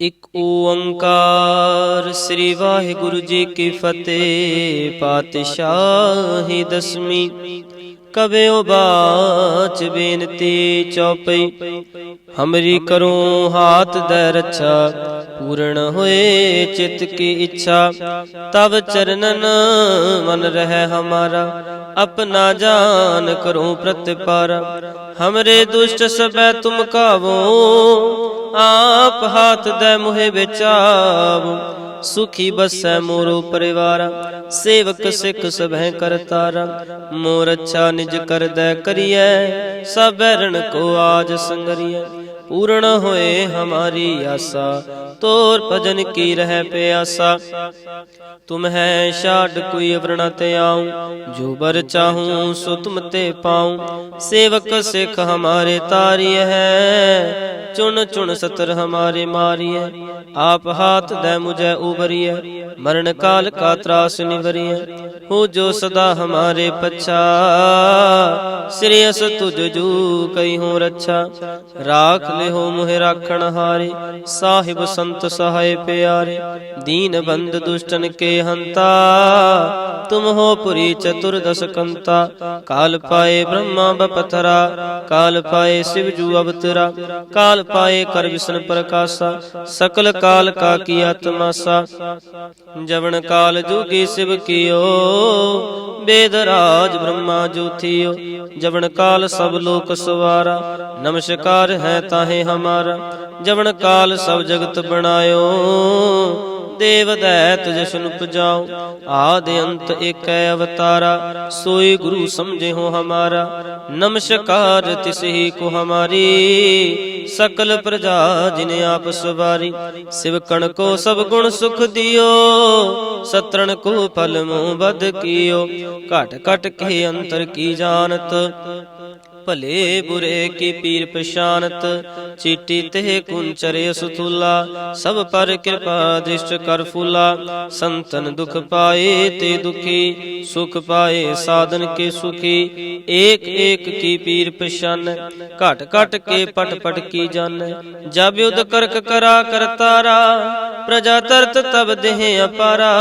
ਇਕ ਓੰਕਾਰ ਸ੍ਰੀ ਵਾਹਿਗੁਰੂ ਜੀ ਕੀ ਫਤਿਹ, ਪਾਤਸ਼ਾਹੀ ਦਸਮੀ ਕਬਿਓ ਬਾਚ ਬੇਨਤੀ ਚੌਪਈ, ਹਮਰੀ ਕਰੋ ਹਾਥ ਦੇ ਰੱਛਾ ਪੂਰਨ ਹੋਏ ਚਿਤ ਕੀ ਇੱਛਾ ਤਬ ਚਰਨਨ ਮਨ ਰਹਿ ਹਮਾਰਾ। ਆਪਣਾ ਜਾਨ ਕਰੋ ਪ੍ਰਤਿਪਾਰ। ਹਮਰੇ ਦੁਸ਼ਟ ਸਬੈ ਤੁਮ ਕਾਵੋ, ਆਪ ਹਾਥ ਦੇ ਮੁਹਿ ਵਿਚਾਵੋ। ਸੁਖੀ ਬਸੈ ਮੋਰੋ ਪਰਿਵਾਰ, ਸੇਵਕ ਸਿੱਖ ਸਭੈ ਕਰਤਾਰਾ ਮੋਰ ਅੱਛਾ ਨਿਜ ਕਰਦੈ ਕਰੀਐ, ਸਭੈ ਕੋ ਆਜ ਸੰਗਰੀਐ। ਪੂਰਨ ਹੋਏ ਹਮਾਰੀ ਆਸਾ, ਤੋਰ ਭਜਨ ਕੀ ਰਹਿ ਪਿਆਸਾ। ਤੁਮ ਹੈ ਛਾੜ ਕੋਈ ਅਵਰਣ ਤੇ ਆਉ, ਜੋ ਬਰ ਚਾਹੂੰ ਸੋ ਤੁਮ ਤੇ ਪਾਉ। ਸੇਵਕ ਸਿੱਖ ਹਮਾਰੇ ਤਾਰੀ ਹੈ ਚੁਣ ਚੁਣ ਸਤਰ ਹਮਾਰੇ ਮਾਰੀਐ। ਆਪ ਹਾਥ ਦੇ ਮੁਝੈ ਉਬਰੀਐ। ਮਰਨ ਕਾਲ ਕਾ ਤਰਾਸ ਨਿਵਰੀਐ। ਹੋ ਜੋ ਸਦਾ ਹਮਾਰੇ ਪਛਾ। ਸ੍ਰੀ ਅਸ ਤੁਜ ਜੂ ਕਈ ਹੋ ਰੱਛਾ। ਰਾਖ ਲਿਓ ਮੁਹਿ ਰਾਖਣ ਹਾਰੇ। ਸਾਹਿਬ ਸੰਤ ਸਹਾਇ ਪਿਆਰੇ। ਦੀਨ ਬੰਦ ਦੁਸ਼ਟਨ ਕੇ ਹੰਤਾ। ਤੁਮ ਹੋ ਪੁਰੀ ਚਤੁਰਦਸ ਕੰਤਾ। ਕਾਲ ਪਾਏ ਬ੍ਰਹਮਾ ਬਪਤਰਾ। ਕਾਲ ਪਾਏ ਸਿਵ ਜੂ ਅਵਤਰਾ। ਕਾਲ ਪਾਏ ਕਰ ਵਿਸ਼ਨ ਪ੍ਰਕਾਸ਼ਾ, ਸਕਲ ਕਾਲ ਕਾ ਕੀ ਆਤਮਾਸਾ। ਜਵਨ ਕਾਲ ਜੁਗੀ ਸਿਵ ਕੀਓ, ਬੇਦ ਰਾਜ ਬ੍ਰਹਮਾ ਜੋਥੀਓ। ਜਵਨ ਕਾਲ ਸਭ ਲੋਕ ਸਵਾਰਾ, ਨਮਸਕਾਰ ਹੈ ਤਾਹੇ ਹਮਾਰਾ। ਜਵਨ ਕਾਲ ਸਭ ਜਗਤ ਬਣਾਇਓ ਦੇਵ ਦੈਤ ਜਸ਼ਨ ਪਜਾਓ, ਆਦ ਅੰਤ ਏਕੈ ਅਵਤਾਰਾ, ਸੋਈ ਗੁਰੂ ਸਮਝੇ ਹੋ ਹਮਾਰਾ, ਨਮਸਕਾਰ ਤਿਸਹੀ ਕੋ ਹਮਾਰੀ, ਸਕਲ ਪ੍ਰਜਾ ਜਿਨ ਆਪ ਸਵਾਰੀ ਸਿਵਕਣ ਕੋ ਸਭ ਗੁਣ ਸੁਖ ਦਿਓ, ਸਤਰਣ ਕੋ ਫਲ ਮੂਹ ਬਦ ਕੀਓ, ਘਟ ਘਟ ਕੇ ਅੰਤਰ ਕੀ ਜਾਣਤ ਭਲੇ ਬੁਰੇ ਕੀ ਪੀਰ ਪਛਾਨਤ ਚੀਟੀ ਤੇ ਕੁੰਚਰੇ ਸੁਥੂਲਾ ਸਭ ਪਰ ਕਿਰਪਾ ਦ੍ਰਿਸ਼ਟ ਕਰ ਫੂਲਾ ਸੰਤਨ ਦੁਖ ਪਾਏ ਤੇ ਦੁਖੀ ਸੁਖ ਪਾਏ ਸਾਧਨ ਕੇ ਸੁਖੀ ਏਕ ਏਕ ਕੀ ਪੀਰ ਪਛਾਨ ਘਟ ਘਟ ਕੇ ਪਟ ਪਟ ਕੀ ਜਾਣ ਜਬ ਯੁਧ ਕਰਕ ਕਰਾ ਕਰਤਾਰਾ ਪ੍ਰਜਾ ਤਰਤ ਤਬ ਦੇਹ ਅਪਾਰਾ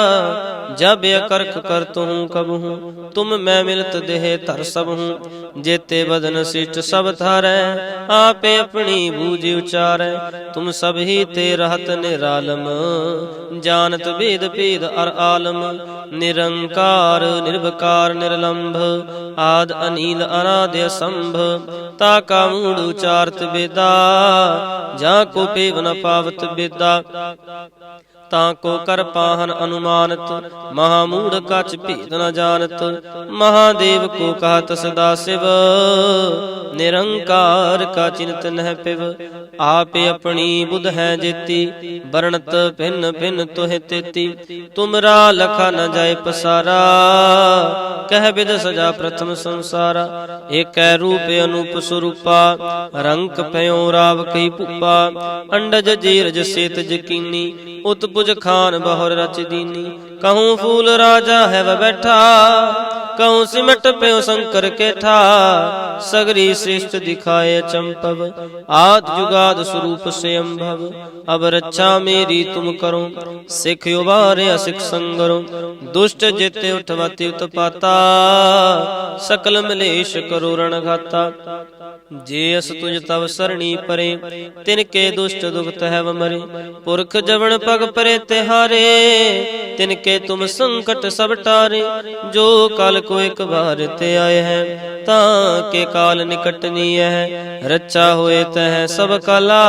ਜਬ ਅਕਰਖ ਕਰ ਤੂੰ ਕਬ ਹੂੰ ਤੁਮ ਮੈਂ ਮਿਲਤ ਦੇਹ ਧਰ ਸਭ ਹੂੰ ਜੇਤੇ ਬਦਨ ਸਿਟ ਸਭ ਧਾਰੈ, ਆਪੇ ਆਪਣੀ ਬੂਝ ਉਚਾਰੈ। ਤੁਮ ਸਭ ਹੀ ਤੇ ਰਹਤ ਨਿਰਾਲਮ, ਜਾਣਤ ਭੇਦ ਭੇਦ ਅਰ ਆਲਮ। ਨਿਰੰਕਾਰ ਨਿਰਭਕਾਰ ਨਿਰਲੰਭ, ਆਦ ਅਨੀਲ ਅਨਾਦ ਅਸੰਭ। ਤਾ ਕਾ ਮੂੜ ਉਚਾਰਤ ਬੇਦਾ, ਜਾਂ ਕੋ ਪੇਵ ਨ ਪਾਵਤ ਬੇਦਾ। ਤਾਂ ਕੋ ਕਰ ਪਾਹਨ ਅਨੁਮਾਨਤ, ਮਹਾ ਮੂੜ ਕਛ ਭੇਦ ਨ ਜਾਣਤ, ਮਹਾਦੇਵ ਕੋ ਕਹਤ ਸਦਾ ਸਿਵ। ਨਿਰੰਕਾਰ ਕਾ ਚਿੰਤ ਨਹਿ ਪਿਵ, ਆਪੇ ਆਪਣੀ ਬੁਧ ਹੈ ਜੇਤੀ, ਵਰਣਤ ਭਿੰਨ ਭਿੰਨ ਤੋਹਿ ਤੇਤੀ ਤੁਮਰਾ ਲਖਾ ਨ ਜਾਏ ਪਸਾਰਾ। ਕਹਿ ਬਿਦ ਸਜਾ ਪ੍ਰਥਮ ਸੰਸਾਰਾ, ਏਕੈ ਰੂਪ ਅਨੂਪ ਸਰੂਪਾ, ਰੰਗ ਪਇਓ ਰਾਵ ਕਈ ਭੂਪਾ, ਅੰਡਜ ਜੀਰਜ ਸੇਤ ਜਕੀਨੀ ਉਤਪੁਜ ਖਾਨ ਬਹੁਰ ਰਚ ਦੀਨੀ, ਕਹੂੰ ਫੂਲ ਰਾਜਾ ਹੈ ਵ ਬੈਠਾ, ਕਹੂੰ ਸਿਮਟ ਪਿਓ ਸ਼ੰਕਰ ਕੇਠਾ, ਸਗਰੀ ਸ੍ਰਿਸ਼ਟ ਦਿਖਾਏ ਚੰਪਵ, ਆਦ ਜੁਗਾਦ ਸਰੂਪ ਸਯੰਭਵ, ਅਬ ਰੱਛਾ ਮੇਰੀ ਤੁਮ ਕਰੋ, ਸਿਖ ਉਬਾਰੇ ਸਿਖ ਸੰਗਰੋ, ਦੁਸ਼ਟ ਜਿਤੇ ਉਠਵਤੀ ਉਤਪਾਤਾ ਸਕਲ ਮਲੇਸ਼ ਕਰੋ ਰਣ ਘਾਤਾ ਜੇ ਅਸ ਤੁਜ ਤਵ ਸਰਣੀ ਪਰੇ, ਤਿਨ ਕੇ ਦੁਸ਼ਟ ਦੁਖਤ ਹੈ ਮਰੇ, ਪੁਰਖ ਜਵਨ ਪਗ ਪਰੇ ਤਿਹਾਰੇ ਤਿਨ ਕੇ ਤੁਮ ਸੰਕਟ ਸਭ ਟਾਰੇ, ਜੋ ਕਲ ਕੋ ਇੱਕ ਵਾਰ ਤੇ ਆਏ ਹੈ, ਤਾਂ ਕੇ ਕਾਲ ਨਿਕਟਨੀ ਹੈ, ਰੱਛਾ ਹੋਏ ਤਹ ਸਭ ਕਾਲਾ,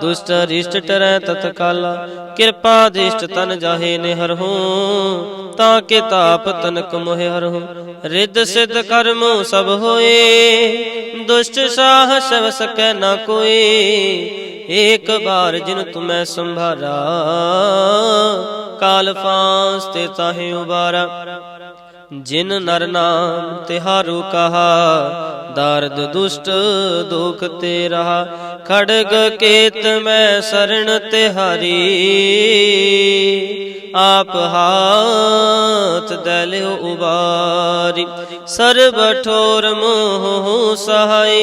ਦੁਸ਼ਟ ਰਿਸ਼ਟ ਟਰੈ ਤਤ ਕਾਲਾ, ਕਿਰਪਾ ਦ੍ਰਿਸ਼ਟ ਤਨ ਜਾਹੇ ਨਿਹਰ ਹੂੰ ਤਾਂ ਕੇ ਤਾਪ ਤਨਕ ਮੋਹਿ ਹਰ ਹੋ ਰਿੱਧ ਸਿੱਧ ਕਰਮੋ ਸਭ ਹੋਏ, ਦੁਸ਼ਟ ਸਾਹ ਸਵ ਸਕੈ ਨਾ ਕੋਈ ਏਕ ਬਾਰ ਜਿਨ ਤੁਮੈ ਸੰਭਾਰਾ ਕਾਲ ਫਾਂਸ ਤੇ ਤਾਹੇ ਉਬਾਰਾ। ਜਿਨ ਨਰ ਨਾਮ ਤਿਹਾਰੂ ਕਹਾ, ਦਰਦ ਦੁਸ਼ਟ ਦੁਖ ਤੇ ਰਹਾ। ਖੜਗ ਕੇਤ ਮੈਂ ਸਰਣ ਤਿਹਾਰੀ ਆਪ ਹਾਥ ਦਲਿਓ ਉਬਾਰੀ। ਸਰਬ ਠੋਰ ਮੋਹ ਸਹਾਈ।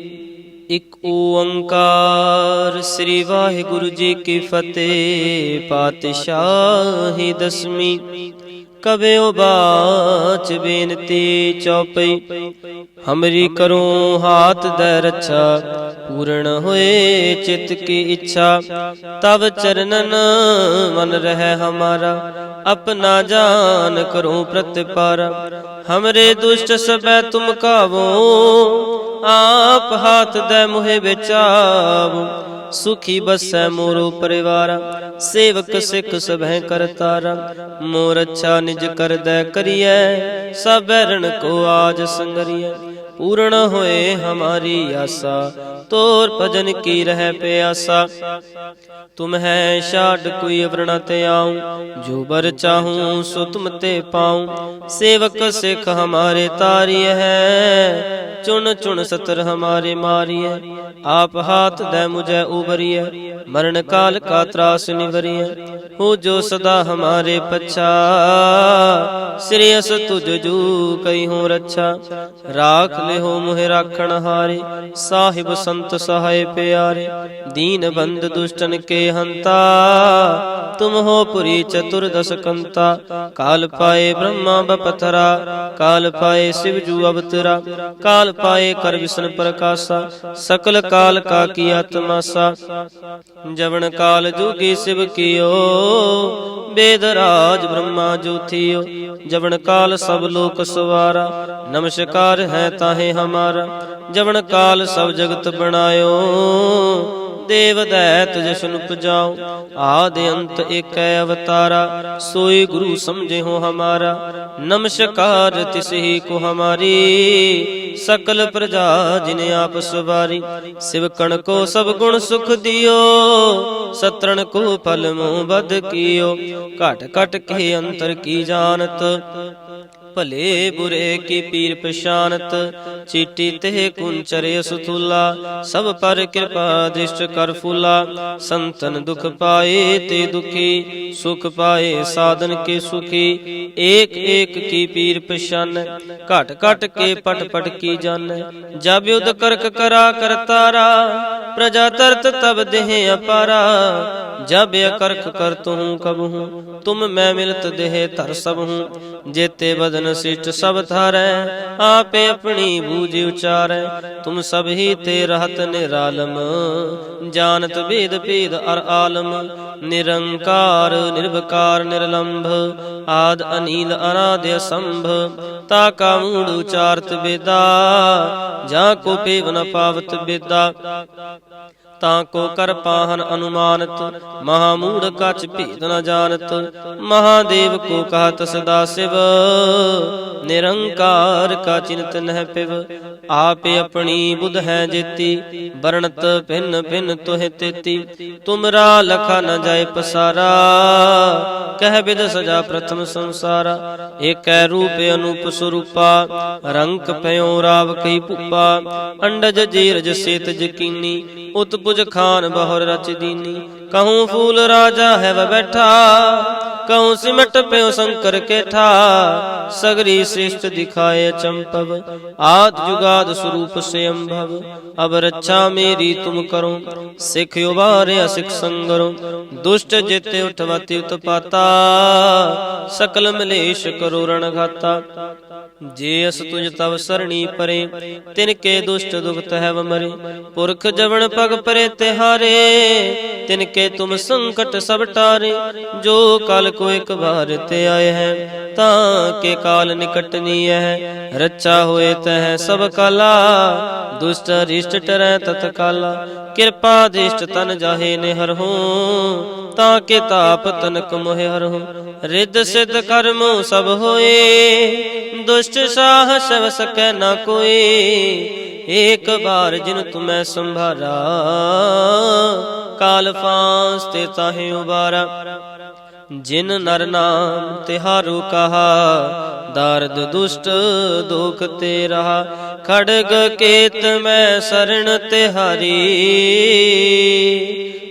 ਇਕ ਓੰਕਾਰ। ਸ੍ਰੀ ਵਾਹਿਗੁਰੂ ਜੀ ਕੀ ਫਤਿਹ। ਪਾਤਸ਼ਾਹੀ ਦਸਵੀਂ। ਕਬਿਓ ਬਾਚ ਬੇਨਤੀ ਚੌਪਈ। ਹਮਰੀ ਕਰੋ ਹਾਥ ਦੇ ਰੱਛਾ, ਪੂਰਨ ਹੋਏ ਚਿਤ ਕੀ ਇੱਛਾ। ਤਬ ਚਰਨਨ ਮਨ ਰਹਿ ਹਮਾਰਾ, ਆਪਣਾ ਜਾਨ ਕਰੋ ਪ੍ਰਤਿਪਾਰਾ। ਹਮਰੇ ਦੁਸ਼ਟ ਸਬੈ ਤੁਮ ਕਾਵੋ, ਆਪ ਹਾਥ ਦੇ ਮੁਹਿ ਵਿਚਾਵੋ। ਸੁਖੀ ਬਸੈ ਮੋਰੋ ਪਰਿਵਾਰ, ਸੇਵਕ ਸਿੱਖ ਸਭੈ ਕਰਤਾਰਾ ਮੋਰ ਅੱਛਾ ਨਿਜ ਕਰਦੈ ਕਰੀਐ, ਸਭ ਰਣ ਕੋ ਆਜ ਸੰਗਰੀਐ। ਪੂਰਨ ਹੋਏ ਹਮਾਰੀ ਆਸਾ ਤੋਰ ਭਜਨ ਕੀ ਰਹਿ ਪਿਆਸਾ? ਤੁਮ ਹੈ ਛਾੜ ਕੋਈ ਅਵਰਣ ਤੇ ਆਉ, ਜੋ ਬਰ ਚਾਹੂੰ ਸੋ ਤੁਮ ਤੇ ਪਾਉ। ਸੇਵਕ ਸਿੱਖ ਹਮਾਰੇ ਤਾਰੀ ਹੈ, ਚੁਣ ਚੁਣ ਸਤਰ ਹਮਾਰੇ ਮਾਰੀਐ। ਆਪ ਹਾਥ ਦੇ ਮੁਝੈ ਉਬਰੀਐ ਮਰਨ ਕਾਲ ਕਾ ਤਰਾਸ ਨਿਵਰੀਐ। ਹੋ ਜੋ ਸਦਾ ਹਮਾਰੇ ਪਛਾ, ਸ੍ਰੀ ਅਸ ਤੁਜ ਜੂ ਕਈ ਹੋ ਰੱਛਾ। ਰਾਖ ਲਿਹੋ ਮੁਹਿ ਰਾਖਣ ਹਾਰੇ, ਸਾਹਿਬ ਸੰਤ ਸਹਾਇ ਪਿਆਰੇ, ਦੀਨ ਬੰਦ ਦੁਸ਼ਟਨ ਕੇ ਹੰਤਾ। ਤੁਮ ਹੋ ਪੁਰੀ ਚਤੁਰ ਕੰਤਾ, ਕਾਲ ਪਾਏ ਬ੍ਰਹਮਾ ਬਪਥਰਾ, ਕਾਲ ਪਾਏ ਸਿਵ ਜੂ ਅਵਤਰਾ, ਕਾਲ ਪਾਏ ਕਰ ਵਿਸ਼ਨ ਪ੍ਰਕਾਸ਼ਾ, ਸਕਲ ਕਾਲ ਕਾ ਕੀ ਆਤਮਾਸਾ। ਜਵਨ ਕਾਲ ਜੁਗੀ ਸਿਵ ਕੀਓ, ਬੇਦ ਰਾਜ ਬ੍ਰਹਮਾ ਜੋਥਿਓ। ਜਵਨ ਕਾਲ ਸਭ ਲੋਕ ਸਵਾਰਾ, ਨਮਸਕਾਰ ਹੈ ਤਾਹੇ ਹਮਾਰਾ। ਜਵਨ ਕਾਲ ਸਭ ਜਗਤ ਬਣ। ਬਣਾਇਓ। ਦੇਵ ਦੈਤ ਜਸ਼ਨ ਉਪਜਾਓ ਆਦ ਅੰਤ ਏਕੈ ਅਵਤਾਰਾ, ਸੋਈ ਗੁਰੂ ਸਮਝੇ ਹੋ ਹਮਾਰਾ, ਨਮਸਕਾਰ ਤਿਸਹੀ ਕੋ ਹਮਾਰੀ, ਸਕਲ ਪ੍ਰਜਾ ਜਿਨੇ ਆਪ ਸਵਾਰੀ, ਸਿਵ ਕੋ ਸਭ ਗੁਣ ਸੁਖ ਦਿਓ, ਸਤਰਣ ਕੋ ਫਲ ਮੋਹ ਬਦ ਕੀਓ, ਘਟ ਘਟ ਕੇ ਅੰਤਰ ਕੀ ਜਾਣਤ, ਭਲੇ ਬੁਰੇ ਕੀ ਪੀਰ ਪਛਾਨਤ ਚੀਟੀ ਤੇ ਕੁੰਚਰੇ ਸੁਥੂਲਾ ਸਭ ਪਰ ਕਿਰਪਾ ਦ੍ਰਿਸ਼ਟ ਕਰ ਫੂਲਾ, ਸੰਤਨ ਦੁਖ ਪਾਏ ਤੇ ਦੁਖੀ, ਸੁਖ ਪਾਏ ਸਾਧਨ ਕੇ ਸੁਖੀ। ਏਕ ਏਕ ਕੀ ਪੀਰ ਪਛਾਨ, ਘਟ ਘਟ ਕੇ ਪਟ ਪਟ ਕੀ ਜਾਣ ਜਬ ਯੁਧ ਕਰਕ ਕਰਾ ਕਰਤਾਰਾ ਪ੍ਰਜਾ ਤਰਤ ਤਬ ਦੇਹ ਅਪਾਰਾ। ਜਬ ਅਕਰਖ ਕਰ ਤੂੰ ਕਬ ਹੂੰ ਤੁਮ ਮੈਂ ਮਿਲਤ ਦੇਹ ਧਰ ਸਭ ਹੂੰ ਜੇਤੇ ਬਦਨ ਸਿਟ ਸਭ ਧਾਰੈ, ਆਪੇ ਆਪਣੀ ਬੂਝ ਉਚਾਰੈ। ਤੁਮ ਸਭ ਹੀ ਤੇ ਰਹਤ ਨਿਰਾਲਮ ਜਾਣਤ ਭੇਦ ਭੇਦ ਅਰ ਆਲਮ, ਨਿਰੰਕਾਰ, ਨਿਰਵਕਾਰ, ਨਿਰਲੰਭ, ਆਦ ਅਨੀਲ ਅਨਾਦ ਅਸੰਭ, ਤਾ ਕਾ ਮੂੜ ਉਚਾਰਤ ਬੇਦਾ ਜਾਂ ਕੋ ਪੇਵ ਨ ਪਾਵਤ ਬੇਦਾ ਤਾਂ ਕੋ ਕਰ ਪਾਹਨ ਅਨੁਮਾਨਤ, ਮਹਾ ਮੂੜ ਕਛ ਭੇਦ ਨ ਜਾਣਤ, ਮਹਾਦੇਵ ਕੋ ਕਹਤ ਸਦਾ ਸਿਵ। ਨਿਰੰਕਾਰ ਕਾ ਚਿੰਤ ਨਹਿ ਪਿਵ, ਆਪੇ ਆਪਣੀ ਬੁਧ ਹੈ ਜੇਤੀ, ਵਰਣਤ ਭਿੰਨ ਭਿੰਨ ਤੋਹਿ ਤੇਤੀ। ਤੁਮਰਾ ਲਖਾ ਨ ਜਾਏ ਪਸਾਰਾ, ਕਹਿ ਬਿਦ ਸਜਾ ਪ੍ਰਥਮ ਸੰਸਾਰਾ। ਏਕੈ ਰੂਪ ਅਨੂਪ ਸਰੂਪਾ ਰੰਗ ਪਇਓ ਰਾਵ ਕਈ ਭੂਪਾ। ਅੰਡਜ ਜੀਰਜ ਸੇਤ ਜਕੀਨੀ ਉਤਪੁਜ ਖਾਨ ਬਹੁਰ ਰਚ ਦੀਨੀ। ਕਹੂੰ ਫੂਲ ਰਾਜਾ ਹੈ ਵ ਬੈਠਾ ਕਹੂੰ ਸਿਮਟ ਪਿਓ ਸ਼ੰਕਰ ਕੇਠਾ ਸਗਰੀ ਸ੍ਰਿਸ਼ਟ ਦਿਖਾਏ ਚੰਪਵ ਆਦ ਜੁਗਾਦ ਸਰੂਪ ਸੇ ਅੰਭਵ ਅਬ ਰੱਛਾ ਮੇਰੀ ਤੁਮ ਕਰੋ ਸਿਖ ਉਬਾਰਿਆ ਸਿਖ ਸੰਗਰੋ ਦੁਸ਼ਟ ਜਿਤੇ ਉਠਵਤੀ ਉਤਪਾਤਾ ਸਕਲ ਮਲੇਸ਼ ਕਰੋ ਰਣ ਘਾਤਾ ਜੇ ਅਸ ਤੁਜ ਤਵ ਸਰਣੀ ਪਰੇ ਤਿਨ ਕੇ ਦੁਸ਼ਟ ਦੁਖਤ ਹੈ ਮਰੇ ਪੁਰਖ ਜਵਨ ਪਗ ਪਰੇ ਤਿਹਾਰੇ ਤਿਨ ਕੇ ਤੁਮ ਸੰਕਟ ਸਭ ਟਾਰੇ ਜੋ ਕਲ ਕੋ ਇੱਕ ਵਾਰ ਤੇ ਆਏ ਹੈ, ਤਾਂ ਕੇ ਕਾਲ ਨਿਕਟਨੀ ਹੈ। ਰੱਚਾ ਹੋਏ ਤਹ ਸਭ ਕਾਲਾ, ਦੁਸ਼ਟ ਰਿਸ਼ਟ ਟਰੈ ਤਤ ਕਿਰਪਾ ਦੇਸ਼ਟ ਤਨ ਜਾਹੇ ਨਿਹਰ ਹੂੰ, ਤਾਂ ਕੇ ਤਾਪ ਤਨਕ ਮੋਹਿ ਹਰ ਹੂੰ। ਰਿੱਧ ਸਿੱਧ ਕਰਮ ਸਭ ਹੋਏ, ਦੁਸ਼ਟ ਸਾਹ ਸਭ ਸਕੈ ਨਾ ਕੋਈ ਏਕ ਬਾਰ ਜਿਨ ਤੁਮੈ ਸੰਭਾਰਾ, ਕਾਲ ਫਾਂਸ ਤੇ ਤਾਹੇ ਉਬਾਰਾ। ਜਿਨ ਨਰ ਨਾਮ ਤਿਹਾਰੂ ਕਹਾ, ਦਰਦ ਦੁਸ਼ਟ ਦੁਖ ਤੇ ਰਹਾ ਖੜਗ ਕੇਤ ਮੈਂ ਸਰਣ ਤਿਹਾਰੀ।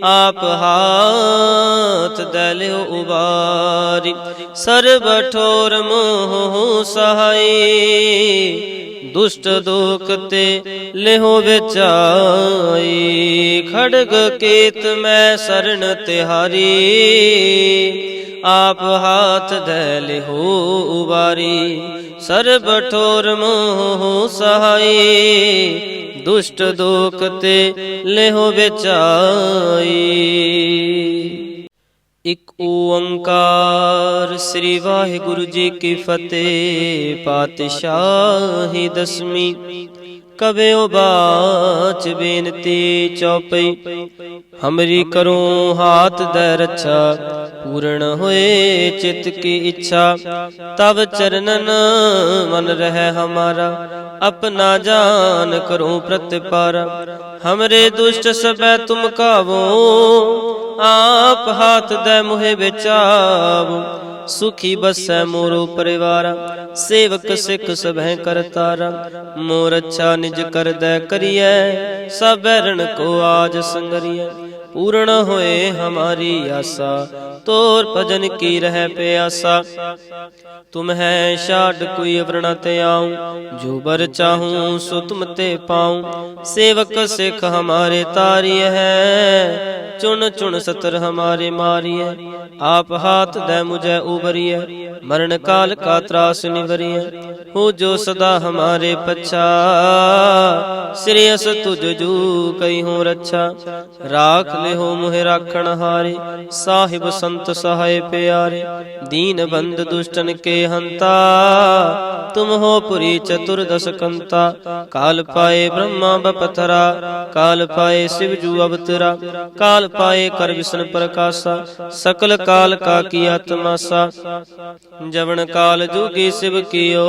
ਆਪ ਹਾਥ ਦਲਿਓ ਉਬਾਰੀ, ਸਰਬ ਠੋਰ ਮੋਹ ਸਹਾਈ। ਦੁਸ਼ਟ ਦੁਖ ਤੇ ਲਿਹੋ ਵਿਚਾਈ। ਖੜਗ ਕੇਤ ਮੈਂ ਸਰਣ ਤਿਹਾਰੀ, ਆਪ ਹਾਥ ਦੇ ਲਿਹੋ ਉਬਾਰੀ। ਸਰਬ ਠੋਰ ਮੋਹ ਸਹਾਈ, ਦੁਸ਼ਟ ਦੁਖ ਤੇ ਲਿਹੋ ਵਿਚਾਈ। ਇਕ ਓੰਕਾਰ ਸ੍ਰੀ ਵਾਹਿਗੁਰੂ ਜੀ ਕੀ ਫਤਿਹ ਪਾਤਸ਼ਾਹੀ ਦਸਵੀਂ। ਕਬਿਓ ਬਾਚ ਬੇਨਤੀ ਚੌਪਈ, ਹਮਰੀ ਕਰੋ ਹਾਥ ਦੇ ਰੱਛਾ, ਪੂਰਨ ਹੋਏ ਚਿਤ ਕੀ ਇੱਛਾ। ਤਬ ਚਰਨਨ ਮਨ ਰਹਿ ਹਮਾਰਾ, ਆਪਣਾ ਜਾਨ ਕਰੋ ਪ੍ਰਤਿਪਾਰ। ਹਮਰੇ ਦੁਸ਼ਟ ਸਭੈ ਤੁਮ ਕਾਵੋ, ਆਪ ਹਾਥ ਦੇ ਮੁਹਿ ਵਿਚਾਵੋ। ਸੁਖੀ ਬਸੈ ਮੋਰੋ ਪਰਿਵਾਰ, ਸੇਵਕ ਸਿੱਖ ਸਭੈ ਕਰਤਾਰਾ ਮੋਰ ਅੱਛਾ ਨਿਜ ਕਰਦੈ ਕਰੀਐ, ਸਭੈ ਰਣ ਕੋ ਆਜ ਸੰਗਰੀਐ। ਪੂਰਨ ਹੋਏ ਹਮਾਰੀ ਆਸਾ ਤੋਰ ਭਜਨ ਕੀ ਰਹਿ ਪਿਆਸਾ? ਤੁਮ ਹੈ ਛਾੜ ਕੋਈ ਅਵਰਣਾ ਤੇ ਆਉ, ਜੋ ਬਰ ਚਾਹੂੰ ਸੋ ਤੁਮ ਤੇ ਪਾਉ। ਸੇਵਕ ਸਿੱਖ ਹਮਾਰੇ ਤਾਰੀ ਹੈ, ਚੁਣ ਚੁਣ ਸਤਰ ਹਮਾਰੇ ਮਾਰੀਐ। ਆਪ ਹਾਥ ਦੇ ਮੁਝੈ ਉਬਰੀਐ ਮਰਨ ਕਾਲ ਕਾ ਤਰਾਸ ਨਿਵਰੀਐ। ਹੋ ਜੋ ਸਦਾ ਹਮਾਰੇ ਪਛਾ, ਸ੍ਰੀ ਅਸ ਤੁਜ ਜੂ ਕਈ ਹੋ ਰੱਛਾ। ਰਾਖ ਲਿਹੋ ਮੁਹਿ ਰਾਖਣ ਹਾਰੇ, ਸਾਹਿਬ ਸੰਤ ਸਹਾਇ ਪਿਆਰੇ, ਦੀਨ ਬੰਦ ਦੁਸ਼ਟਨ ਕੇ ਹੰਤਾ। ਤੁਮ ਹੋ ਪੁਰੀ ਚਤੁਰਦਸ ਕੰਤਾ, ਕਾਲ ਪਾਏ ਬ੍ਰਹਮਾ ਬਪਤਰਾ ਕਾਲ ਪਾਏ ਸਿਵ ਜੂ ਅਵਤਰਾ, ਕਾਲ ਪਾਏ ਕਰ ਵਿਸ਼ਨ ਪ੍ਰਕਾਸ਼ਾ, ਸਕਲ ਕਾਲ ਕਾ ਕੀ ਆਤਮਾਸਾ। ਜਵਨ ਕਾਲ ਜੁਗੀ ਸਿਵ ਕੀਓ,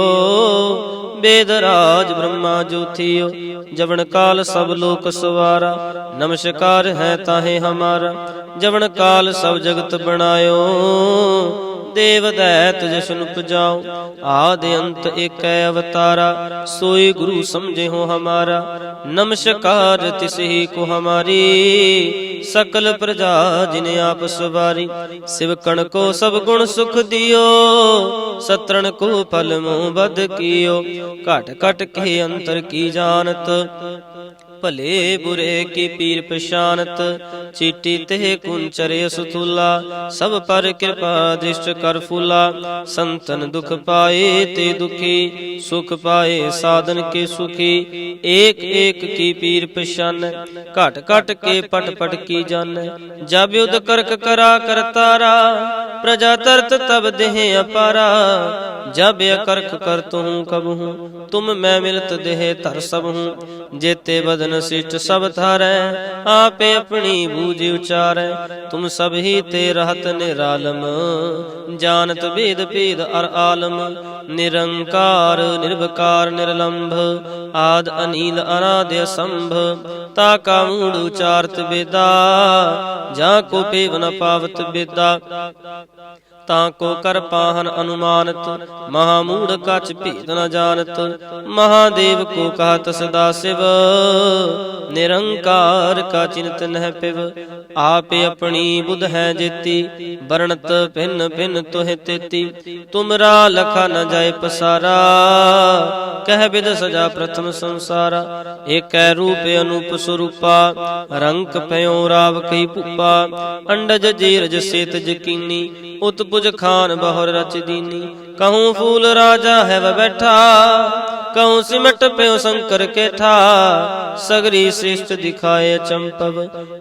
ਬੇਦ ਰਾਜ ਬ੍ਰਹਮਾ ਜੋਥੀਓ। ਜਵਨ ਕਾਲ ਸਭ ਲੋਕ ਸਵਾਰਾ, ਨਮਸਕਾਰ ਹੈ ਤਾਹੇ ਹਮਾਰਾ। ਜਵਨ ਕਾਲ ਸਭ ਜਗਤ ਬਣਾਇਓ। ਦੇਵ ਦੈਤ ਜਸ਼ਨ ਪੁਜਾਓ, ਆਦ ਅੰਤ ਏਕੈ ਅਵਤਾਰਾ। ਸੋਈ ਗੁਰੂ ਸਮਝੇ ਹੋ ਹਮਾਰਾ। ਨਮਸਕਾਰ ਤਿਸਹੀ ਕੋ ਹਮਾਰੀ। ਸਕਲ ਪ੍ਰਜਾ ਜਿਨ ਆਪ ਸਵਾਰੀ। ਸਿਵ ਕਣ ਕੋ ਸਭ ਗੁਣ ਸੁਖ ਦਿਓ। ਸਤਰਣ ਕੋ ਫਲ ਮੂਹ ਬਦ ਕੀਓ। ਘਟ ਘਟ ਕੇ ਅੰਤਰ ਕੀ ਜਾਣਤ। ਭਲੇ ਬੁਰੇ ਕੀ ਪੀਰ ਪਛਾਨਤ, ਚੀਟੀ ਤੇ ਕੁੰਚਰੇ ਸੁਥੂਲਾ, ਸਭ ਪਰ ਕਿਰਪਾ ਦ੍ਰਿਸ਼ਟ ਕਰ ਫੂਲਾ। ਸੰਤਨ ਦੁਖ ਪਾਏ ਤੇ ਦੁਖੀ, ਸੁਖ ਪਾਏ ਸਾਧਨ ਕੇ ਸੁਖੀ। ਏਕ ਏਕ ਕੀ ਪੀਰ ਪਛਾਨ, ਘਟ ਘਟ ਕੇ ਪਟ ਪਟ ਕੀ ਜਾਣ ਜਬ ਯੁਧ ਕਰਕ ਕਰਾ ਕਰਤਾਰਾ ਪ੍ਰਜਾ ਤਰਤ ਤਬ ਦੇਹ ਅਪਾਰਾ। ਜਬ ਅਕਰਖ ਕਰ ਤੂੰ ਕਬ ਹੂੰ ਤੁਮ ਮੈਂ ਮਿਲਤ ਦੇਹ ਧਰ ਸਭ ਹੂੰ ਜੇਤੇ ਬਦਨ ਸਿਟ ਸਭ ਥਾਰੈ ਆਪੇ ਆਪਣੀ ਬੂਝ ਉਚਾਰੈ। ਤੁਮ ਸਭ ਹੀ ਤੇ ਰਹਤ ਨਿਰਾਲਮ, ਜਾਣਤ ਭੇਦ ਭੇਦ ਅਰ ਆਲਮ। ਨਿਰੰਕਾਰ ਨਿਰਭਕਾਰ ਨਿਰਲੰਭ, ਆਦ ਅਨੀਲ ਅਨਾਦ ਅਸੰਭ। ਤਾ ਕਾ ਮੂੜ ਉਚਾਰਤ ਬੇਦਾ, ਜਾਂ ਕੋ ਪੇਵ ਨ ਪਾਵਤ ਬੇਦਾ। ਤਾਂ ਕੋ ਕਰ ਪਾਹਨ ਅਨੁਮਾਨਤ, ਮਹਾ ਮੂੜ ਕਛ ਭੇਦ ਨ ਜਾਣਤ, ਮਹਾਦੇਵ ਕੋ ਕਹਤ ਸਦਾ ਸਿਵ। ਨਿਰੰਕਾਰ ਕਾ ਚਿੰਤ ਨਹਿ ਪਿਵ, ਆਪੇ ਆਪਣੀ ਬੁਧ ਹੈ ਜੇਤੀ, ਵਰਣਤ ਭਿੰਨ ਭਿੰਨ ਤੋਹਿ ਤੇਤੀ ਤੁਮਰਾ ਲਖਾ ਨ ਜਾਏ ਪਸਾਰਾ। ਕਹਿ ਬਿਦ ਸਜਾ ਪ੍ਰਥਮ ਸੰਸਾਰਾ, ਏਕੈ ਰੂਪ ਅਨੂਪ ਸਰੂਪਾ, ਰੰਗ ਪਇਓ ਰਾਵ ਕਈ ਭੂਪਾ, ਅੰਡਜ ਜੀਰਜ ਸੇਤ ਜਕੀਨੀ ਉਤਪੁਜ ਖਾਨ ਬਹੁਰ ਰਚ ਦੀਨੀ ਕਹੂੰ ਫੂਲ ਰਾਜਾ ਹੈ ਵ ਬੈਠਾ। ਕਹੂੰ ਸਿਮਟ ਪਿਓ ਸ਼ੰਕਰ ਕੇ ਠਾ ਸਗਰੀ ਸ੍ਰਿਸ਼ਟ ਦਿਖਾਏ ਚੰਪਵ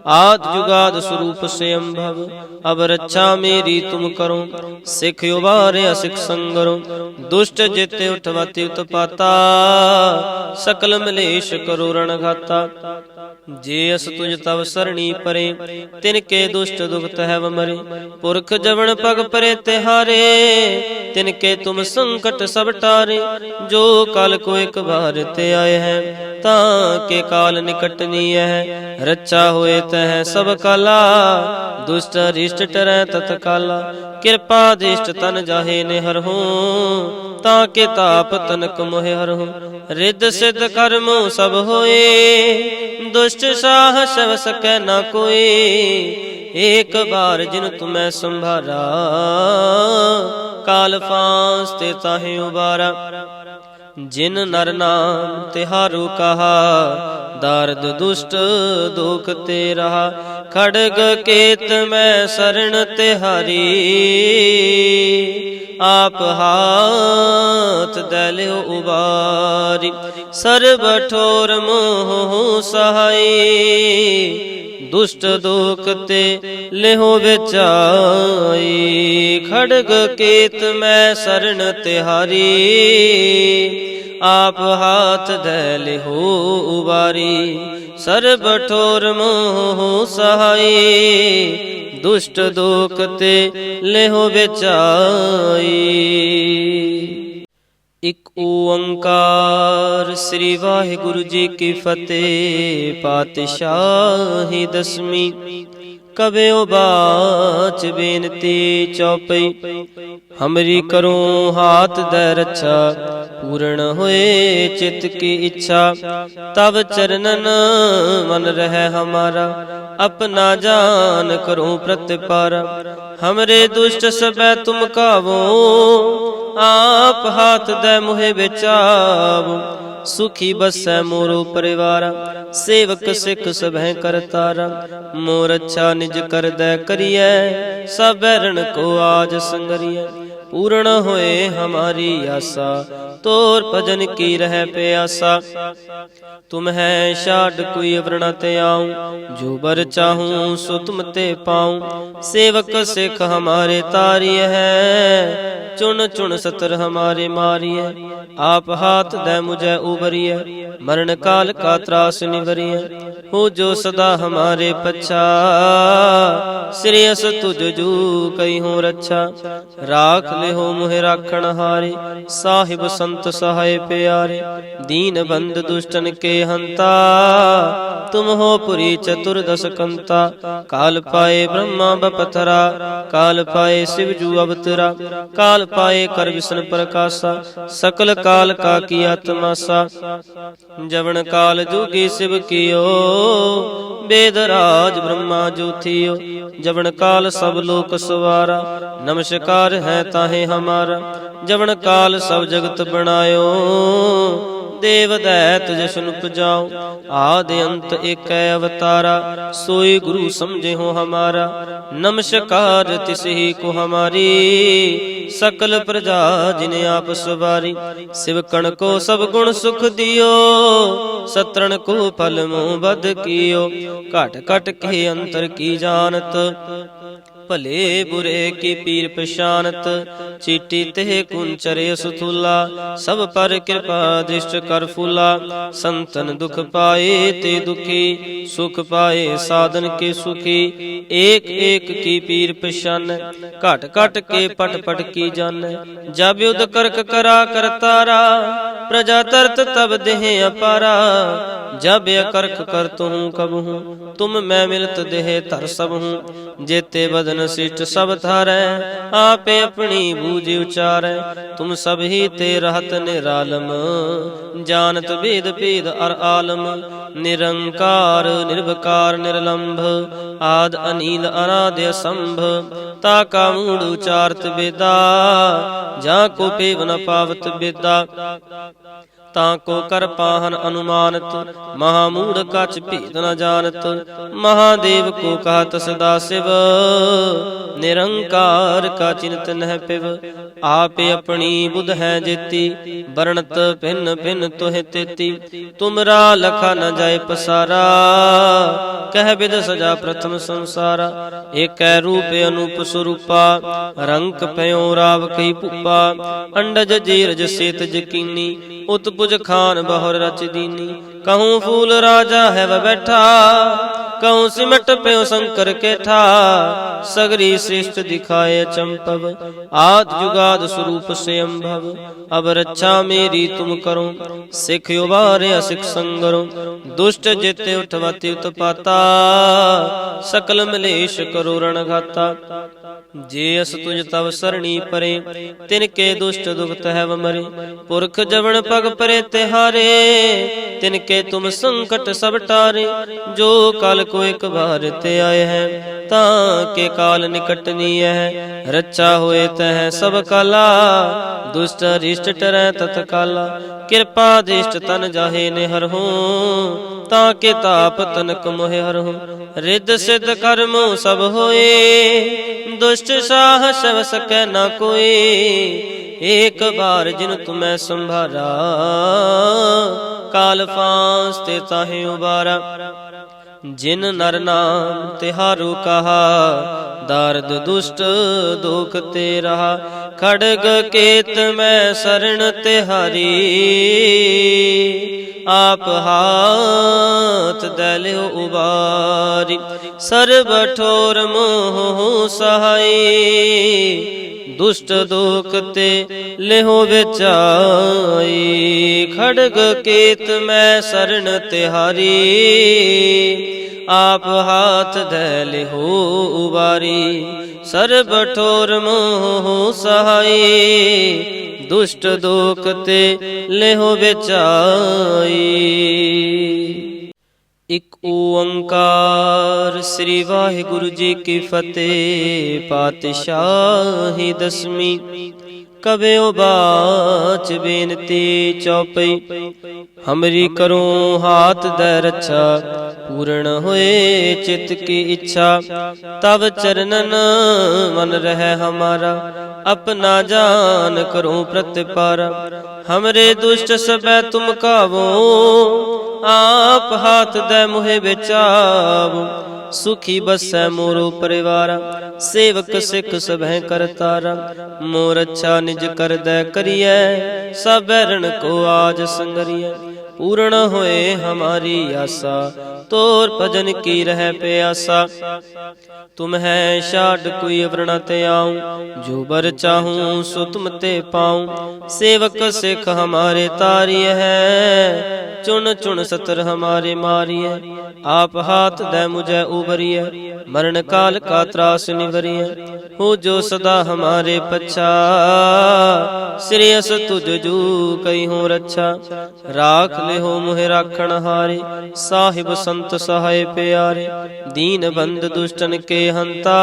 ਆਦ ਜੁਗਾਦ ਸਰੂਪ ਸੇ ਅੰਭਵ ਅਬ ਰੱਛਾ ਮੇਰੀ ਤੁਮ ਕਰੋ ਸਿਖ ਉਬਾਰਿਆ ਸਿਖ ਸੰਗਰੋ ਦੁਸ਼ਟ ਜਿਤੇ ਉਠਵਤੀ ਉਤਪਾਤਾ ਸਕਲ ਮਲੇਸ਼ ਕਰੋ ਰਣ ਘਾਤਾ ਜੇ ਅਸ ਤੁਜ ਤਵ ਸਰਣੀ ਪਰੇ ਤਿਨ ਕੇ ਦੁਸ਼ਟ ਦੁਖਤ ਹੈ ਮਰੇ ਪੁਰਖ ਜਵਨ ਪਗ ਪਰੇ ਤਿਹਾਰੇ ਤਿਨ ਕੇ ਤੁਮ ਸੰਕਟ ਸਭ ਟਾਰੇ ਜੋ ਕਲ ਕੋ ਇੱਕ ਵਾਰ ਤੇ ਆਏ ਹੈ, ਤਾਂ ਕੇ ਕਾਲ ਨਿਕਟਨੀ ਹੈ। ਰੱਚਾ ਹੋਏ ਤਹ ਸਭ ਕਲਾ, ਦੁਸ਼ਟ ਰਿਸ਼ਟ ਟਰੈ ਤਤਕਾਲ ਕਿਰਪਾ ਦਿਸ਼ਟ ਤਨ ਜਾਹੇ ਨੇ ਹਰ ਹੂੰ, ਤਾਂ ਕੇ ਤਾਪ ਤਨਕ ਮੋਹਿ ਹਰ ਹੂੰ। ਰਿੱਧ ਸਿੱਧ ਕਰਮ ਸਭ ਹੋਏ, ਦੁਸ਼ਟ ਸਾਹ ਸਭ ਸਕੈ ਨਾ ਕੋਈ ਏਕ ਬਾਰ ਜਿਨ ਤੁਮੈ ਸੰਭਾਰਾ, ਕਾਲ ਫਾਂਸ ਤੇ ਤਾਹੇ ਉਬਾਰਾ। ਜਿਨ ਨਰ ਨਾਮ ਤਿਹਾਰੂ ਕਹਾ, ਦਰਦ ਦੁਸ਼ਟ ਦੁਖ ਤੇ ਰਹਾ, ਖੜਗ ਕੇਤ ਮੈਂ ਸਰਣ ਤਿਹਾਰੀ। ਆਪ ਹਾਥ ਦਲਿਓ ਉਬਾਰੀ, ਸਰਬ ਠੋਰ ਮੋਹ ਸਹਾਈ। ਦੁਸ਼ਟ ਦੋਖ ਤੇ ਲਿਹੋ ਵਿਚਾਈ। ਖੜਗ ਕੇਤ ਮੈਂ ਸਰਣ ਤਿਹਾਰੀ, ਆਪ ਹਾਥ ਦੇ ਲਿਹੋ ਉਬਾਰੀ। ਸਰਬ ਠੋਰ ਮੋਹ ਸਹਾਈ, ਦੁਸ਼ਟ ਦੋਖ ਤੇ ਲਿਹੋ ਵਿਚਾਈ। ਇਕ ਓੰਕਾਰ ਸ੍ਰੀ ਵਾਹਿਗੁਰੂ ਜੀ ਕੀ ਫਤਿਹ। ਪਾਤਸ਼ਾਹੀ ਦਸਵੀਂ ਕਬਿਓ ਬਾਚ ਬੇਨਤੀ ਚੌਪਈ। ਹਮਰੀ ਕਰੋ ਹਾਥ ਦੇ ਰੱਛਾ ਪੂਰਨ ਹੋਏ ਚਿਤ ਕੀ ਇੱਛਾ ਤਬ ਚਰਨਨ ਮਨ ਰਹਿ ਹਮਾਰਾ। ਆਪਣਾ ਜਾਨ ਕਰੂੰ ਪ੍ਰਤਿਪਾਰ। ਹਮਰੇ ਦੁਸ਼ਟ ਸਭੈ ਤੁਮ ਕਾਵੋ, ਆਪ ਹਾਥ ਦੇ ਮੋਹਿ ਵਿਚਾਵੋ। ਸੁਖੀ ਬਸੈ ਮੋਰੋ ਪਰਿਵਾਰ, ਸੇਵਕ ਸਿਖ ਸਭੈ ਕਰਤਾਰ ਮੋਰ ਅੱਛਾ ਨਿਜ ਕਰਦੈ ਕਰੀਐ, ਸਭੈ ਰਣ ਕੋ ਆਜ ਸੰਗਰੀਐ। ਪੂਰਨ ਹੋਏ ਹਮਾਰੀ ਆਸਾ, ਤੋਰ ਭਜਨ ਕੀ ਰਹਿ ਪਿਆਸਾ। ਤੁਮ ਹੈ ਛਾੜ ਕੋਈ ਵਰਣਾ ਤੇ ਆਉ, ਜੋ ਬਰ ਚਾਹੂੰ ਸੋ ਤੁਮ ਤੇ ਪਾਉ। ਸੇਵਕ ਸਿਖ ਹਮਾਰੇ ਤਾਰੀ ਹੈ, ਚੁਣ ਚੁਣ ਸਤਰ ਹਮਾਰੇ ਮਾਰੀਐ। ਆਪ ਹਾਥ ਦੇ ਮੁਝੇ ਉਬਰੀਐ ਮਰਨ ਕਾਲ ਕਾ ਤਰਾਸ ਨਿਵਰੀਐ। ਹੋ ਜੋ ਸਦਾ ਹਮਾਰੇ ਪਛਾ ਸ੍ਰੀ ਅਸ ਤੁਜ ਜੂ ਕਈ ਹੋ ਰੱਛਾ। ਰਾਖ ਹੋ ਮੁਹਿ ਰਾਖਣ ਹਾਰੇ, ਸਾਹਿਬ ਸੰਤ ਸਹਾਇ ਪਿਆਰੇ, ਦੀਨ ਬੰਦ ਦੁਸ਼ਟਨ ਕੇ ਹੰਤਾ, ਤੁਮ ਹੋ ਪੁਰੀ ਚਤੁਰਦਸ ਕੰਤਾ, ਕਾਲ ਪਾਏ ਬ੍ਰਹਮਾ ਬਪਤਰਾ, ਕਾਲ ਪਾਏ ਸਿਵ ਜੂ ਅਵਤਰਾ, ਕਾਲ ਪਾਏ ਕਰ ਵਿਸ਼ਨ ਪ੍ਰਕਾਸ਼ਾ, ਸਕਲ ਕਾਲ ਕਾ ਕੀ ਆਤਮਾਸਾ, ਜਵਨ ਕਾਲ ਜੁਗੀ ਸਿਵ ਕੀਓ ਵੇਦ ਰਾਜ ਬ੍ਰਹਮਾ ਜੋਥਿਓ ਜਵਨ ਕਾਲ ਸਭ ਲੋਕ ਸਵਾਰਾ, ਨਮਸਕਾਰ ਹੈ ਤਾਂ है ताहे हमारा जवन काल सब जगत बनायो देव दैत जशन उपजाओ आदि अंत एक अवतारा सोई गुरु समझे हो हमारा नमस्कार तिस ही को हमारी सकल प्रजा जिने आप सवारी शिव कण को सब गुण सुख दियो सतरण को फल मुंह बद कियो घट घट के अंतर की जानत ਭਲੇ ਬੁਰੇ ਕੀ ਪੀਰ ਪਛਾਨਤ ਚੀਟੀ ਤੇ ਕੁੰਚਰੇ ਸੁਥੂਲਾ ਸਭ ਪਰ ਕਿਰਪਾ ਦ੍ਰਿਸ਼ਟ ਕਰ ਫੂਲਾ ਸੰਤਨ ਦੁਖ ਪਾਏ ਤੇ ਦੁਖੀ ਸੁਖ ਪਾਏ ਸਾਧਨ ਕੇ ਸੁਖੀ ਏਕ ਏਕ ਕੀ ਪੀਰ ਪਛਾਨ ਘਟ ਘਟ ਕੇ ਪਟ ਪਟ ਕੀ ਜਾਣੈ ਜਬ ਯੁਧ ਕਰਕ ਕਰਾ ਕਰਤਾਰਾ ਪ੍ਰਜਾ ਤਰਤ ਤਬ ਦੇਹ ਅਪਾਰਾ जब अकर्क कर तुहूं कब हूँ तुम मैं मिलत देह तर सब हूँ जेते बदन ਜਨ ਸਿਚ ਸਭ ਥਾਰੈ ਆਪੇ ਆਪਣੀ ਬੂਝ ਉਚਾਰੈ। ਤੁਮ ਸਭ ਹੀ ਤੇ ਰਹਤ ਨਿਰਾਲਮ ਜਾਣਤ ਭੇਦ ਭੇਦ ਅਰ ਆਲਮ। ਨਿਰੰਕਾਰ ਨਿਰਭਕਾਰ ਨਿਰਲੰਭ, ਆਦ ਅਨੀਲ ਅਨਾਦ ਅਸੰਭ। ਤਾ ਕਾ ਮੂੜ ਉਚਾਰਤ ਬੇਦਾ, ਜਾਂ ਕੋ ਪੇਵ ਤਾਂ ਕੋ ਕਰ ਪਾਹਨ ਅਨੁਮਾਨਤ ਮਹਾ ਮੂੜ ਕਛ ਭੇਦ ਨ ਜਾਣਤ, ਮਹਾਦੇਵ ਕੋ ਕਹਤ ਸਦਾ ਸਿਵ। ਨਿਰੰਕਾਰ ਕਾ ਚਿੰਤ ਨਹਿ ਪਿਵ, ਆਪੇ ਆਪਣੀ ਬੁਧ ਹੈ ਜੇਤੀ, ਵਰਣਤ ਭਿੰਨ ਭਿੰਨ ਤੋਹਿ ਤੇਤੀ। ਤੁਮਰਾ ਲਖਾ ਨ ਜਾਏ ਪਸਾਰਾ, ਕਹਿ ਬਿਦ ਸਜਾ ਪ੍ਰਥਮ ਸੰਸਾਰਾ। ਏਕੈ ਰੂਪ ਅਨੂਪ ਸਰੂਪਾ, ਰੰਗ ਪਇਓ ਰਾਵ ਕਈ ਭੂਪਾ। ਅੰਡਜ ਜੀਰਜ ਸੇਤ ਜਕੀਨੀ ਉਤਪੁਜ ਖਾਨ ਬਹੁਰ ਰਚ ਦੀਨੀ ਕਹੂੰ ਫੂਲ ਰਾਜਾ ਹੈ ਵ ਬੈਠਾ ਕਉ ਸਿਮਟ ਪਿਓ ਸ਼ੰਕਰ ਕੇ ਠਾ ਸਗਰੀ ਸ੍ਰਿਸ਼ਟ ਦਿਖਾਏ ਚੰਪਵ, ਆਦ ਜੁਗਾਦ ਸਰੂਪ ਸੇ ਅੰਭਵ ਅਬ ਰੱਛਾ ਮੇਰੀ ਤੁਮ ਕਰੋ, ਸਿਖ ਉਬਾਰੇ ਅਸਿਖ ਸੰਗਰੋ, ਦੁਸ਼ਟ ਜਿਤੇ ਉਠਵਤੀ ਉਤਪਾਤਾ, ਸਕਲ ਮਲੇਸ਼ ਕਰੋ ਰਣ ਘਾਤਾ ਜੇ ਅਸ ਤੁਜ ਤਵ ਸਰਣੀ ਪਰੇ, ਤਿਨ ਕੇ ਦੁਸ਼ਟ ਦੁਖਤ ਹੈ ਮਰੇ, ਪੁਰਖ ਜਵਨ ਪਗ ਪਰੇ ਤਿਹਾਰੇ ਤਿਨ ਕੇ ਤੁਮ ਸੰਕਟ ਸਭ ਟਾਰੇ, ਜੋ ਕਲ ਕੋ ਇੱਕ ਵਾਰ ਤੇ ਆਏ ਹੈ, ਤਾਂ ਕੇ ਕਾਲ ਨਿਕਟਨੀ ਹੈ। ਰੱਛਾ ਹੋਏ ਤਹ ਸਭ ਕਾਲਾ, ਦੁਸ਼ਟ ਰਿਸ਼ਟ ਟਰੈ ਤਤਕਾਲਾ ਕਿਰਪਾ ਦੇਸ਼ਟ ਤਨ ਜਾਹੇ ਨੇ ਹਰ ਹੂੰ, ਤਾਂ ਕੇ ਤਾਪ ਤਨਕ ਮੋਹਿ ਹਰ ਹੂੰ। ਰਿੱਧ ਸਿੱਧ ਕਰਮੋ ਸਭ ਹੋਏ, ਦੁਸ਼ਟ ਸਾਹ ਸਭ ਸਕੈ ਨਾ ਕੋਈ ਏਕ ਬਾਰ ਜਿਨ ਤੁਮੈ ਸੰਭਾਰਾ, ਕਾਲ ਫਾਂਸ ਤੇ ਤਾਹੇ ਉਬਾਰਾ। ਜਿਨ ਨਰ ਨਾਮ ਤਿਹਾਰੂ ਕਹਾ, ਦਰਦ ਦੁਸ਼ਟ ਦੁਖ ਤੇ ਰਹਾ। ਖੜਗ ਕੇਤ ਮੈਂ ਸਰਣ ਤਿਹਾਰੀ ਆਪ ਹਾਥ ਦਲਿਓ ਉਬਾਰੀ। ਸਰਬ ਠੋਰ ਮੋਹ ਸਹਾਈ। ਦੁਸ਼ਟ ਦੁਖ ਤੇ ਲਿਹੋ ਵਿਚਾਈ ਖੜਗ ਕੇਤ ਮੈਂ ਸਰਣ ਤਿਹਾਰੀ, ਆਪ ਹਾਥ ਧੈ ਲਿਹੋ ਉਬਾਰੀ। ਸਰਬ ਠੋਰ ਮੋਹ ਸਹਾਈ, ਦੁਸ਼ਟ ਦੁਖ ਤੇ ਲਿਹੋ ਵਿਚਾਈ ਇਕ ਓੰਕਾਰ। ਸ੍ਰੀ ਵਾਹਿਗੁਰੂ ਜੀ ਕੀ ਫਤਿਹ। ਪਾਤਸ਼ਾਹੀ ਦਸਵੀਂ। ਕਬਿਉ ਬਾਚ ਬੇਨਤੀ ਚੌਪਈ। ਹਮਰੀ ਕਰੋ ਹਾਥ ਦੇ ਰੱਛਾ, ਪੂਰਨ ਹੋਏ ਚਿਤ ਕੀ ਇੱਛਾ। ਤਬ ਚਰਨਨ ਮਨ ਰਹਿ ਹਮਾਰਾ, ਆਪਣਾ ਜਾਨ ਕਰੋ ਪ੍ਰਤਿਪਾਰਾ। ਹਮਰੇ ਦੁਸ਼ਟ ਸਭੈ ਤੁਮ ਕਾਵੋ, ਆਪ ਹਾਥ ਦੇ ਮੁਹਿ ਵਿਚਾਵੋ। ਸੁਖੀ ਬਸੈ ਮੋਰੋ ਪਰਿਵਾਰ, ਸੇਵਕ ਸਿੱਖ ਸਭੈ ਕਰਤਾਰਾ। ਮੋਰ ਅੱਛਾ ਨਿਜ ਕਰਦੈ ਕਰੀਐ ਸਭੈ ਰਣ ਕੋ ਆਜ ਸੰਗਰੀਐ। ਪੂਰਨ ਹੋਏ ਹਮਾਰੀ ਆਸਾ, ਤੋਰ ਭਜਨ ਕੀ ਰਹਿ ਪਿਆਸਾ। ਤੁਮ ਹੈ ਛਾੜ ਕੋਈ ਅਵਰਣ ਤੇ ਆਉ, ਜੋ ਬਰ ਚਾਹੂੰ ਸੋ ਤੁਮ ਤੇ ਪਾਉ। ਸੇਵਕ ਸਿੱਖ ਹਮਾਰੇ ਤਾਰੀ ਹੈ, ਚੁਣ ਚੁਣ ਸਤਰ ਹਮਾਰੇ ਮਾਰੀਐ। ਆਪ ਹਾਥ ਦੇ ਮੁਝੈ ਉਬਰੀਐ ਮਰਨ ਕਾਲ ਕਾ ਤਰਾਸ ਨਿਵਰੀਐ। ਹੋ ਜੋ ਸਦਾ ਹਮਾਰੇ ਪਛਾ ਸ੍ਰੀ ਅਸ ਤੁਜ ਜੂ ਕਈ ਹੋ ਰੱਛਾ। ਰਾਖ ਹੋ ਮੁਹਿ ਰਾਖਣ ਹਾਰੇ, ਸਾਹਿਬ ਸੰਤ ਸਹਾਇ ਪਿਆਰੇ, ਦੀਨ ਬੰਦ ਦੁਸ਼ਟਨ ਕੇ ਹੰਤਾ,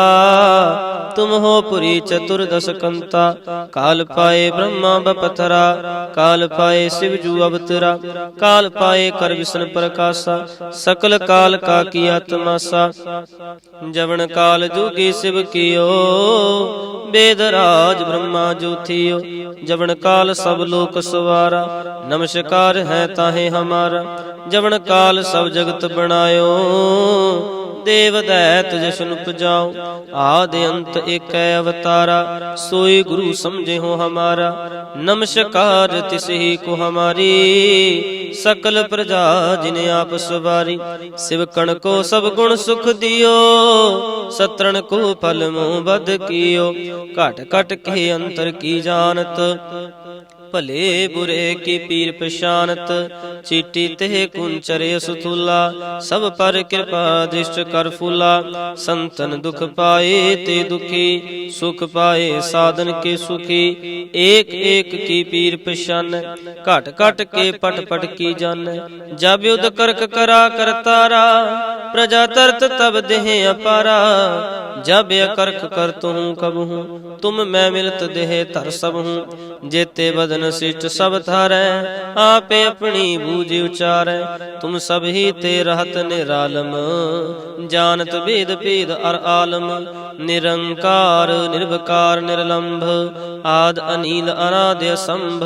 ਤੁਮ ਹੋ ਪੁਰੀ ਚਤੁਰਦਸ ਕੰਤਾ, ਕਾਲ ਪਾਏ ਬ੍ਰਹਮਾ ਬਪਥਰਾ, ਕਾਲ ਪਾਏ ਸਿਵ ਜੂ ਅਵਤਰਾ, ਕਾਲ ਪਾਏ ਕਰ ਵਿਸ਼ਨ ਪ੍ਰਕਾਸ਼ਾ, ਸਕਲ ਕਾਲ ਕਾ ਕੀ ਆਤਮਾਸਾ, ਜਵਨ ਕਾਲ ਜੁਗੀ ਸਿਵ ਕੀਓ, ਬੇਦ ਰਾਜ ਬ੍ਰਹਮਾ ਜੋਥਿਓ, ਜਵਨ ਕਾਲ ਸਭ ਲੋਕ ਸਵਾਰਾ, ਨਮਸਕਾਰ ਹੈ ਤਾਹੇ ਹਮਾਰਾ ਜਵਨ ਕਾਲ ਸਭ ਜਗਤ ਬਣਾਇਓ। ਦੇਵ ਦੈਤ ਜਸ਼ਨ ਉਪਜਾਓ ਆਦ ਅੰਤ ਏਕੈ ਅਵਤਾਰਾ, ਸੋਈ ਗੁਰੂ ਸਮਝੇ ਹੋ ਹਮਾਰਾ। ਨਮਸਕਾਰ ਤਿਸਹੀ ਕੋ ਹਮਾਰੀ, ਸਕਲ ਪ੍ਰਜਾ ਜਿਨ ਆਪ ਸੁਵਾਰੀ। ਸਿਵ ਕਣ ਕੋ ਸਭ ਗੁਣ ਸੁਖ ਦਿਓ, ਸਤਰਣ ਕੋ ਫਲ ਮੋਹ ਬਦ ਕੀਓ। ਘਟ ਘਟ ਕੇ ਅੰਤਰ ਕੀ ਜਾਣਤ ਭਲੇ ਬੁਰੇ ਕੀ ਪੀਰ ਪਛਾਨਤ ਚੀਟੀ ਤੇ ਕੁੰਚਰੇ ਸੁਥੂਲਾ ਸਭ ਪਰ ਕਿਰਪਾ ਦ੍ਰਿਸ਼ਟ ਕਰ ਫੂਲਾ ਸੰਤਨ ਦੁਖ ਪਾਏ ਤੇ ਦੁਖੀ ਸੁਖ ਪਾਏ ਸਾਧਨ ਕੇ ਸੁਖੀ ਏਕ ਏਕ ਕੀ ਪੀਰ ਪਛਾਨ ਘਟ ਘਟ ਕੇ ਪਟ ਪਟ ਕੀ ਜਾਣ ਜਬ ਯੁਧ ਕਰਕ ਕਰਾ ਕਰਤਾਰਾ ਪ੍ਰਜਾ ਤਰਤ ਤਬ ਦੇਹ ਅਪਾਰਾ ਜਬ ਅਕਰਖ ਕਰ ਤੂੰ ਕਬ ਹੂੰ ਤੁਮ ਮੈਂ ਮਿਲਤ ਦੇਹ ਧਰ ਸਭ ਹੂੰ ਜੇਤੇ ਬਦਨ ਸਿਟ ਸਭ ਧਾਰੈ, ਆਪੇ ਆਪਣੀ ਬੂਝ ਉਚਾਰੈ। ਤੁਮ ਸਭ ਹੀ ਤੇ ਰਹਤ ਨਿਰਾਲਮ, ਜਾਣਤ ਭੇਦ ਭੇਦ ਅਰ ਆਲਮ। ਨਿਰੰਕਾਰ, ਨਿਰਵਕਾਰ, ਨਿਰਲੰਭ, ਆਦ ਅਨੀਲ ਅਨਾਦ ਸੰਭ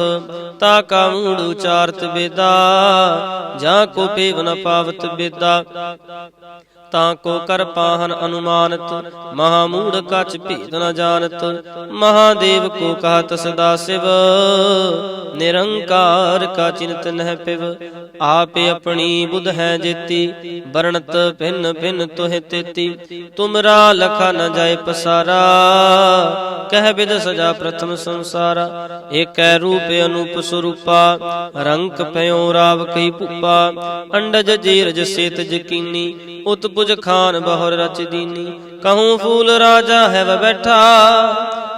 ਤਾ ਕਾ ਮੂੜ ਉਚਾਰਤ ਬੇਦਾ, ਜਾਂ ਕੋ ਪੇਵ ਨ ਪਾਵਤ ਬੇਦਾ। ਤਾਂ ਕੋ ਕਰ ਪਾਹਨ ਅਨੁਮਾਨਤ, ਮਹਾ ਮੂੜ ਕਛ ਭੇਦ ਨ ਜਾਣਤ, ਮਹਾਦੇਵ ਕੋ ਕਹਤ ਸਦਾ ਸਿਵ, ਨਿਰੰਕਾਰ ਕਾ ਚਿੰਤ ਨਹਿ ਪਿਵ, ਆਪੇ ਆਪਣੀ ਬੁਧ ਹੈ ਜੇਤੀ, ਵਰਣਤ ਭਿੰਨ ਭਿੰਨ ਤੋਹਿ ਤੇਤੀ, ਤੁਮਰਾ ਲਖਾ ਨ ਜਾਏ ਪਸਾਰਾ, ਕਹਿ ਬਿਦ ਸਜਾ ਪ੍ਰਥਮ ਸੰਸਾਰਾ, ਏਕੈ ਰੂਪ ਅਨੂਪ ਸਰੂਪਾ, ਰੰਕ ਪਇਓ ਰਾਵ ਕਈ ਭੂਪਾ, ਅੰਡਜ ਜੀਰਜ ਸੇਤ ਜਕੀਨੀ ਉਤਪੁਜ ਖਾਨ ਬਹੁਰ ਰਚ ਦੀਨੀ, ਕਹੂੰ ਫੂਲ ਰਾਜਾ ਹੈ ਵ ਬੈਠਾ,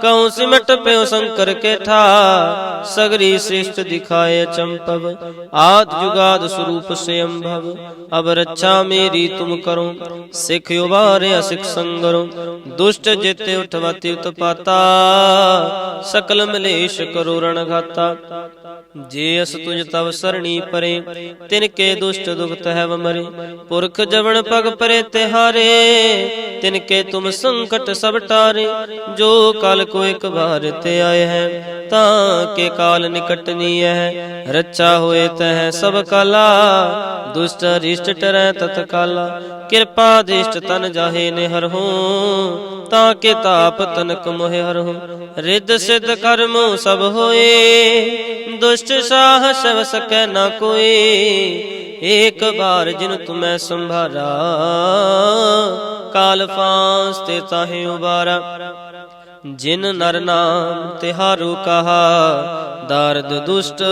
ਕਹੂੰ ਸਿਮਟ ਪਿਓ ਸ਼ੰਕਰ ਕੇਠਾ, ਸਗਰੀ ਸ੍ਰਿਸ਼ਟ ਦਿਖਾਏ ਚੰਪਵ, ਆਦ ਜੁਗਾਦ ਸਰੂਪ ਸੇ ਅੰਭਵ ਅਬ ਰੱਛਾ ਮੇਰੀ ਤੁਮ ਕਰੋ, ਸਿਖ ਉਬਾਰੇ ਅਸਿਖ ਸੰਗਰੋ, ਦੁਸ਼ਟ ਜਿਤੇ ਉਠਵਤੀ ਉਤਪਾਤਾ, ਸਕਲ ਮਲੇਸ਼ ਕਰੋ ਰਣ ਘਾਤਾ ਜੇ ਅਸ ਤੁਜ ਤਵ ਸਰਣੀ ਪਰੇ, ਤਿਨ ਕੇ ਦੁਸ਼ਟ ਦੁਖਤ ਹੈ ਮਰੇ, ਪੁਰਖ ਜਵਨ ਪਗ ਪਰੇ ਤਿਹਾਰੇ, ਤਿਨ ਕੇ ਤੁਮ ਸੰਕਟ ਸਭ ਟਾਰੇ, ਜੋ ਕਾਲ ਕੋ ਇੱਕ ਵਾਰ ਤੇ ਆਏ ਹੈ, ਤਾਂ ਕੇ ਕਾਲ ਨਿਕਟਨੀ ਹੈ ਰੱਚਾ ਹੋਏ ਤਹ ਸਭ ਕਲਾ, ਦੁਸ਼ਟ ਰਿਸ਼ਟ ਟਰੈ ਤਤਕਾਲਾ ਕਿਰਪਾ ਦੇਸ਼ਟ ਤਨ ਜਾਹੇ ਨਿਹਰ ਹੋ, ਤਾਂ ਕੇ ਤਾਪ ਤਨਕ ਮੋਹਿ ਹਰ ਹੋ, ਰਿੱਧ ਸਿੱਧ ਕਰਮ ਸਭ ਹੋਏ, ਦੁਸ਼ਟ ਸਾਹ ਸਭ ਸਕੈ ਨਾ ਕੋਈ ਏਕ ਬਾਰ ਜਿਨ ਤੁਮੈ ਸੰਭਾਰਾ। ਕਾਲ ਫਾਂਸ ਤੇ ਤਾਹੇ ਉਬਾਰਾ। ਜਿਨ ਨਰ ਨਾਮ ਤਿਹਾਰੂ ਕਹਾ, ਦਰਦ ਦੁਸ਼ਟ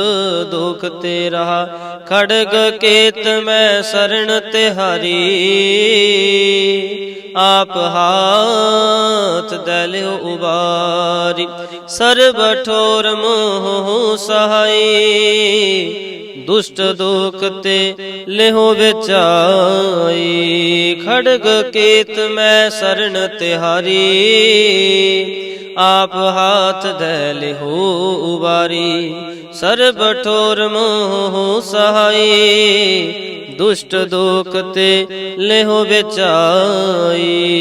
ਦੁਖ ਤੇ ਰਹਾ। ਖੜਗ ਕੇਤ ਮੈਂ ਸਰਣ ਤਿਹਾਰੀ ਆਪ ਹਾਥ ਦਲਿਓ ਉਬਾਰੀ। ਸਰਬ ਠੋਰ ਮੋਹ ਸਹਾਈ। ਦੁਸ਼ਟ ਦੁਖ ਤੇ ਲਿਹੋ ਵਿਚਾਈ। ਖੜਗ ਕੇਤ ਮੈਂ ਸਰਣ ਤਿਹਾਰੀ। ਆਪ ਹਾਥ ਦੇ ਲਿਹੋ ਉਬਾਰੀ। ਸਰਬ ਠੋਰ ਮੋਹ ਸਹਾਈ। ਦੁਸ਼ਟ ਦੁਖ ਤੇ ਲਿਹੋ ਵਿਚਾਈ।